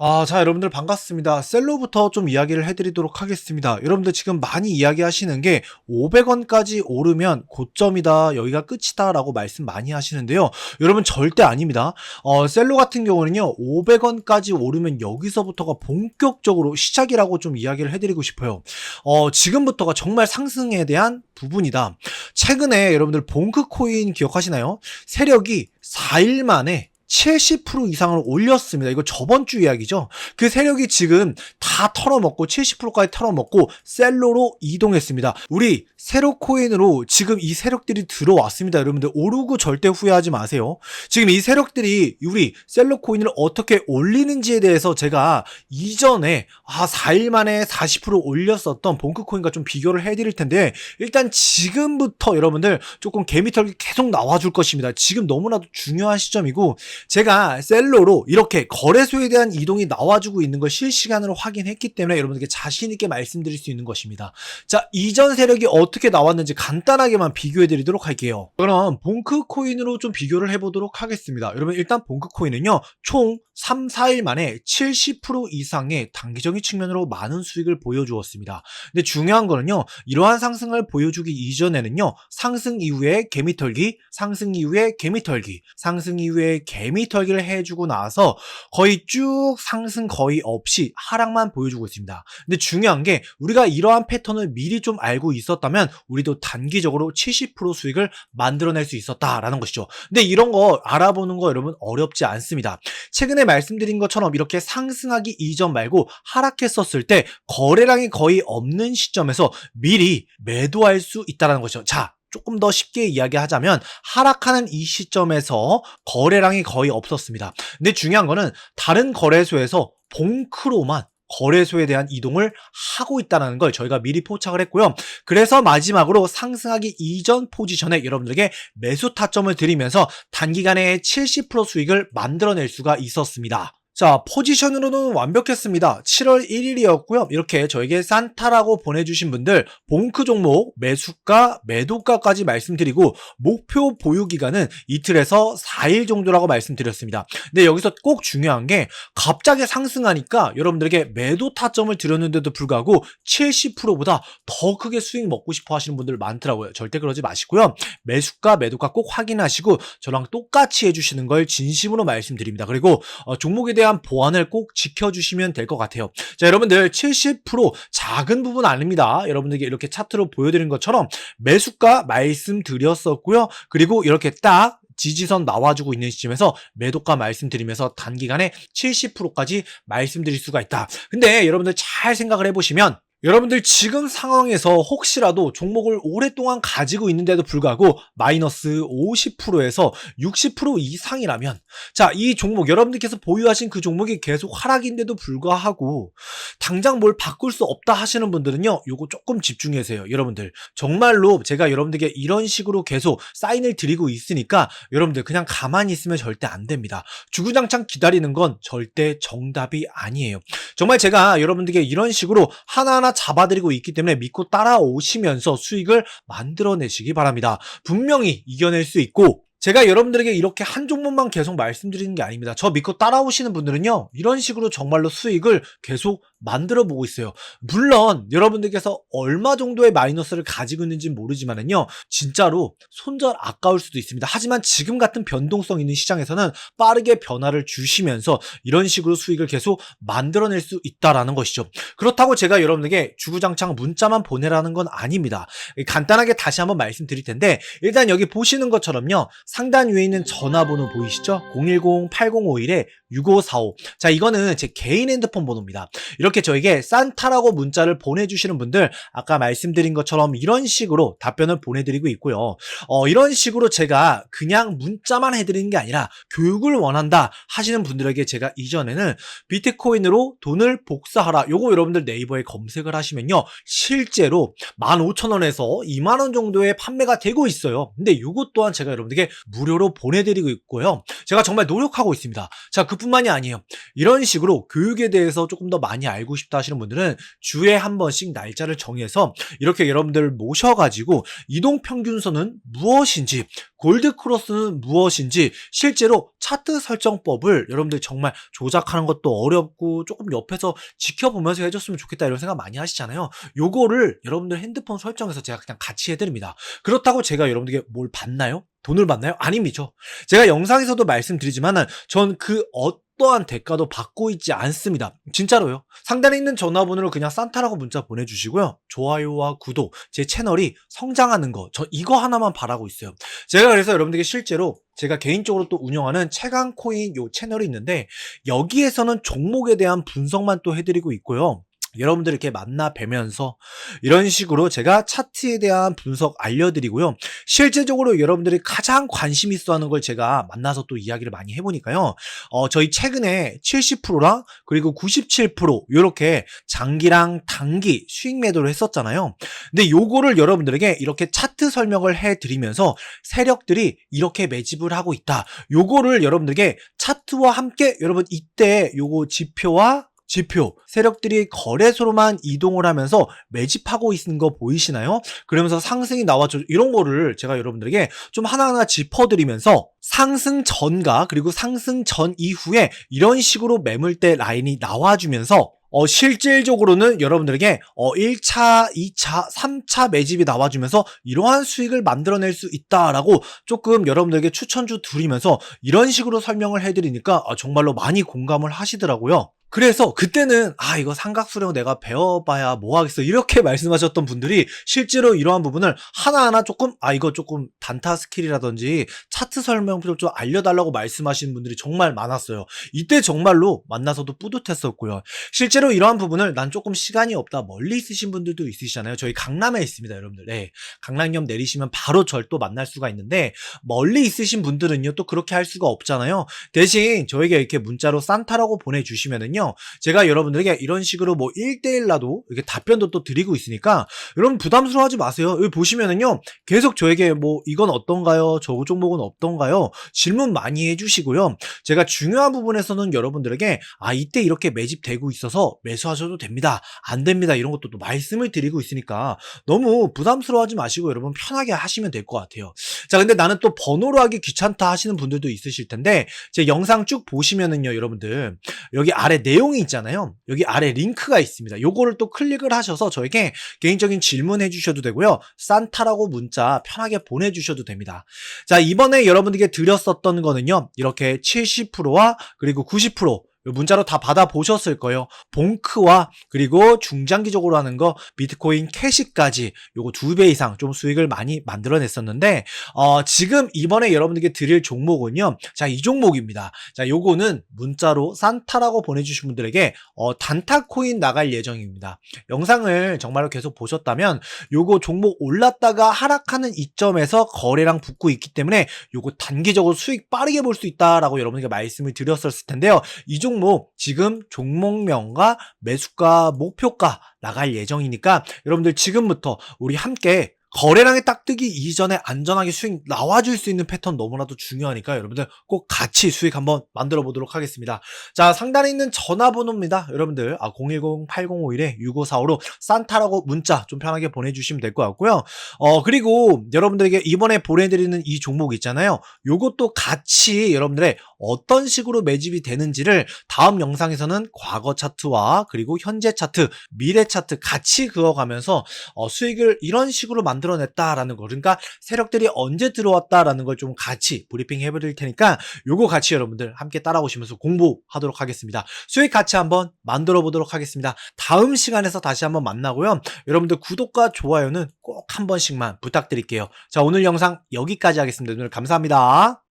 아, 자, 여러분들 반갑습니다. 셀로부터 좀 이야기를 해드리도록 하겠습니다. 여러분들 지금 많이 이야기하시는 게 500원까지 오르면 고점이다, 여기가 끝이다 라고 말씀 많이 하시는데요. 여러분 절대 아닙니다. 어, 셀로 같은 경우는요, 500원까지 오르면 여기서부터가 본격적으로 시작이라고 좀 이야기를 해드리고 싶어요. 어, 지금부터가 정말 상승에 대한 부분이다. 최근에 여러분들 봉크 코인 기억하시나요? 세력이 4일 만에 70% 이상을 올렸습니다. 이거 저번 주 이야기죠. 그 세력이 지금 다 털어먹고 70%까지 털어먹고 셀로로 이동했습니다. 우리 세로 코인으로 지금 이 세력들이 들어왔습니다. 여러분들 오르고 절대 후회하지 마세요. 지금 이 세력들이 우리 셀로 코인을 어떻게 올리는지에 대해서 제가 이전에 아 4일 만에 40% 올렸었던 봉크 코인과 좀 비교를 해드릴 텐데 일단 지금부터 여러분들 조금 개미털기 계속 나와줄 것입니다. 지금 너무나도 중요한 시점이고 제가 셀로로 이렇게 거래소에 대한 이동이 나와주고 있는 걸 실시간으로 확인했기 때문에 여러분들께 자신있게 말씀드릴 수 있는 것입니다. 자, 이전 세력이 어떻게 나왔는지 간단하게만 비교해 드리도록 할게요. 그럼 봉크 코인으로 좀 비교를 해보도록 하겠습니다. 여러분, 일단 봉크 코인은요, 총 3, 4일 만에 70% 이상의 단기적인 측면으로 많은 수익을 보여주었습니다. 근데 중요한 거는요, 이러한 상승을 보여주기 이전에는요, 상승 이후에 개미털기, 상승 이후에 개미털기, 상승 이후에 개미 털기를 해주고 나서 거의 쭉 상승 거의 없이 하락만 보여주고 있습니다. 근데 중요한 게 우리가 이러한 패턴을 미리 좀 알고 있었다면 우리도 단기적으로 70% 수익을 만들어낼 수 있었다라는 것이죠. 근데 이런 거 알아보는 거 여러분 어렵지 않습니다. 최근에 말씀드린 것처럼 이렇게 상승하기 이전 말고 하락했었을 때 거래량이 거의 없는 시점에서 미리 매도할 수 있다는 것이죠. 자, 조금 더 쉽게 이야기하자면 하락하는 이 시점에서 거래량이 거의 없었습니다. 근데 중요한 거는 다른 거래소에서 봉크로만 거래소에 대한 이동을 하고 있다는 걸 저희가 미리 포착을 했고요. 그래서 마지막으로 상승하기 이전 포지션에 여러분들에게 매수 타점을 드리면서 단기간에 70% 수익을 만들어낼 수가 있었습니다. 자, 포지션으로는 완벽했습니다. 7월 1일이었고요. 이렇게 저에게 산타라고 보내주신 분들 봉크 종목 매수가, 매도가까지 말씀드리고 목표 보유 기간은 이틀에서 4일 정도라고 말씀드렸습니다. 근데 여기서 꼭 중요한 게 갑자기 상승하니까 여러분들에게 매도 타점을 드렸는데도 불구하고 70%보다 더 크게 수익 먹고 싶어 하시는 분들 많더라고요. 절대 그러지 마시고요. 매수가, 매도가 꼭 확인하시고 저랑 똑같이 해주시는 걸 진심으로 말씀드립니다. 그리고 어, 종목에 대한 보안을 꼭 지켜주시면 될 것 같아요. 자, 여러분들 70% 작은 부분 아닙니다. 여러분들께 이렇게 차트로 보여드린 것처럼 매수가 말씀드렸었고요. 그리고 이렇게 딱 지지선 나와주고 있는 시점에서 매도가 말씀드리면서 단기간에 70%까지 말씀드릴 수가 있다. 근데 여러분들 잘 생각을 해보시면 여러분들 지금 상황에서 혹시라도 종목을 오랫동안 가지고 있는데도 불구하고 마이너스 50%에서 60% 이상이라면 자, 이 종목 여러분들께서 보유하신 그 종목이 계속 하락인데도 불구하고 당장 뭘 바꿀 수 없다 하시는 분들은요. 요거 조금 집중해주세요. 여러분들 정말로 제가 여러분들께 이런 식으로 계속 사인을 드리고 있으니까 여러분들 그냥 가만히 있으면 절대 안 됩니다. 주구장창 기다리는 건 절대 정답이 아니에요. 정말 제가 여러분들께 이런 식으로 하나 하나 잡아드리고 있기 때문에 믿고 따라오시면서 수익을 만들어내시기 바랍니다. 분명히 이겨낼 수 있고 제가 여러분들에게 이렇게 한 종목만 계속 말씀드리는 게 아닙니다. 저 믿고 따라오시는 분들은요, 이런 식으로 정말로 수익을 계속 만들어 보고 있어요. 물론, 여러분들께서 얼마 정도의 마이너스를 가지고 있는지 모르지만은요, 진짜로 손절 아까울 수도 있습니다. 하지만 지금 같은 변동성 있는 시장에서는 빠르게 변화를 주시면서 이런 식으로 수익을 계속 만들어낼 수 있다라는 것이죠. 그렇다고 제가 여러분에게 주구장창 문자만 보내라는 건 아닙니다. 간단하게 다시 한번 말씀드릴 텐데, 일단 여기 보시는 것처럼요, 상단 위에 있는 전화번호 보이시죠? 010-8051-6545. 자, 이거는 제 개인 핸드폰 번호입니다. 이렇게 저에게 산타라고 문자를 보내주시는 분들, 아까 말씀드린 것처럼 이런 식으로 답변을 보내드리고 있고요. 어, 이런 식으로 제가 그냥 문자만 해드리는 게 아니라 교육을 원한다 하시는 분들에게 제가 이전에는 비트코인으로 돈을 복사하라. 요거 여러분들 네이버에 검색을 하시면요. 실제로 15,000원에서 2만원 정도의 판매가 되고 있어요. 근데 요것 또한 제가 여러분들에게 무료로 보내드리고 있고요. 제가 정말 노력하고 있습니다. 자, 그뿐만이 아니에요. 이런 식으로 교육에 대해서 조금 더 많이 알고 싶다 하시는 분들은 주에 한 번씩 날짜를 정해서 이렇게 여러분들 모셔가지고 이동 평균선은 무엇인지 골드 크로스는 무엇인지 실제로 차트 설정법을 여러분들 정말 조작하는 것도 어렵고 조금 옆에서 지켜보면서 해줬으면 좋겠다 이런 생각 많이 하시잖아요. 요거를 여러분들 핸드폰 설정에서 제가 그냥 같이 해드립니다. 그렇다고 제가 여러분들에게 뭘 받나요? 돈을 받나요? 아닙니다. 제가 영상에서도 말씀드리지만은 전그 어떠한 대가도 받고 있지 않습니다. 진짜로요. 상단에 있는 전화번호로 그냥 산타라고 문자 보내주시고요. 좋아요와 구독, 제 채널이 성장하는 거, 저 이거 하나만 바라고 있어요. 제가 그래서 여러분들에게 실제로 제가 개인적으로 또 운영하는 최강 코인 요 채널이 있는데 여기에서는 종목에 대한 분석만 또 해드리고 있고요. 여러분들 이렇게 만나 뵈면서 이런 식으로 제가 차트에 대한 분석 알려드리고요. 실제적으로 여러분들이 가장 관심 있어 하는 걸 제가 만나서 또 이야기를 많이 해보니까요. 어, 저희 최근에 70%랑 그리고 97% 이렇게 장기랑 단기 수익 매도를 했었잖아요. 근데 요거를 여러분들에게 이렇게 차트 설명을 해드리면서 세력들이 이렇게 매집을 하고 있다. 요거를 여러분들에게 차트와 함께 여러분 이때 요거 지표와 지표, 세력들이 거래소로만 이동을 하면서 매집하고 있는 거 보이시나요? 그러면서 상승이 나왔죠. 이런 거를 제가 여러분들에게 좀 하나하나 짚어드리면서 상승 전과 그리고 상승 전 이후에 이런 식으로 매물대 라인이 나와주면서 어, 실질적으로는 여러분들에게 어, 1차, 2차, 3차 매집이 나와주면서 이러한 수익을 만들어낼 수 있다라고 조금 여러분들에게 추천주 드리면서 이런 식으로 설명을 해드리니까 아, 정말로 많이 공감을 하시더라고요. 그래서 그때는 아 이거 삼각수령 내가 배워봐야 뭐 하겠어 이렇게 말씀하셨던 분들이 실제로 이러한 부분을 하나하나 조금 아 이거 조금 단타 스킬이라든지 차트 설명을 좀 알려달라고 말씀하시는 분들이 정말 많았어요. 이때 정말로 만나서도 뿌듯했었고요. 실제로 이러한 부분을 난 조금 시간이 없다 멀리 있으신 분들도 있으시잖아요. 저희 강남에 있습니다, 여러분들. 네, 강남역 내리시면 바로 절 또 만날 수가 있는데 멀리 있으신 분들은요 또 그렇게 할 수가 없잖아요. 대신 저에게 이렇게 문자로 산타라고 보내주시면은요. 제가 여러분들에게 이런 식으로 뭐 1대1라도 이렇게 답변도 또 드리고 있으니까 여러분 부담스러워하지 마세요. 여기 보시면은요. 계속 저에게 뭐 이건 어떤가요? 저 종목은 어떤가요? 질문 많이 해주시고요. 제가 중요한 부분에서는 여러분들에게 아 이때 이렇게 매집되고 있어서 매수하셔도 됩니다. 안 됩니다. 이런 것도 또 말씀을 드리고 있으니까 너무 부담스러워하지 마시고 여러분 편하게 하시면 될 것 같아요. 자 근데 나는 또 번호로 하기 귀찮다 하시는 분들도 있으실 텐데 제 영상 쭉 보시면은요 여러분들 여기 아래 내용이 있잖아요. 여기 아래 링크가 있습니다. 요거를 또 클릭을 하셔서 저에게 개인적인 질문해 주셔도 되고요. 산타라고 문자 편하게 보내주셔도 됩니다. 자, 이번에 여러분들께 드렸었던 거는요. 이렇게 70%와 그리고 90% 문자로 다 받아보셨을 거예요. 봉크와 그리고 중장기적으로 하는 거 비트코인 캐시까지 요거 두 배 이상 좀 수익을 많이 만들어냈었는데 어, 지금 이번에 여러분들께 드릴 종목은요. 자, 이 종목입니다. 자, 요거는 문자로 산타라고 보내주신 분들에게 어, 단타 코인 나갈 예정입니다. 영상을 정말로 계속 보셨다면 요거 종목 올랐다가 하락하는 이점에서 거래량 붙고 있기 때문에 요거 단기적으로 수익 빠르게 볼 수 있다라고 여러분에게 말씀을 드렸었을 텐데요. 이 종목 지금 종목명과 매수가 목표가 나갈 예정이니까 여러분들 지금부터 우리 함께 거래량이 딱 뜨기 이전에 안전하게 수익 나와줄 수 있는 패턴 너무나도 중요하니까 여러분들 꼭 같이 수익 한번 만들어 보도록 하겠습니다. 자, 상단에 있는 전화번호입니다. 여러분들, 아, 010-8051-6545로 산타라고 문자 좀 편하게 보내주시면 될 것 같고요. 어, 그리고 여러분들에게 이번에 보내드리는 이 종목 있잖아요. 요것도 같이 여러분들의 어떤 식으로 매집이 되는지를 다음 영상에서는 과거 차트와 그리고 현재 차트, 미래 차트 같이 그어가면서 어, 수익을 이런 식으로 만들어냈다라는 거. 그러니까 세력들이 언제 들어왔다라는 걸 좀 같이 브리핑 해드릴 테니까 요거 같이 여러분들 함께 따라오시면서 공부하도록 하겠습니다. 수익 같이 한번 만들어 보도록 하겠습니다. 다음 시간에서 다시 한번 만나고요. 여러분들 구독과 좋아요는 꼭 한 번씩만 부탁드릴게요. 자, 오늘 영상 여기까지 하겠습니다. 오늘 감사합니다.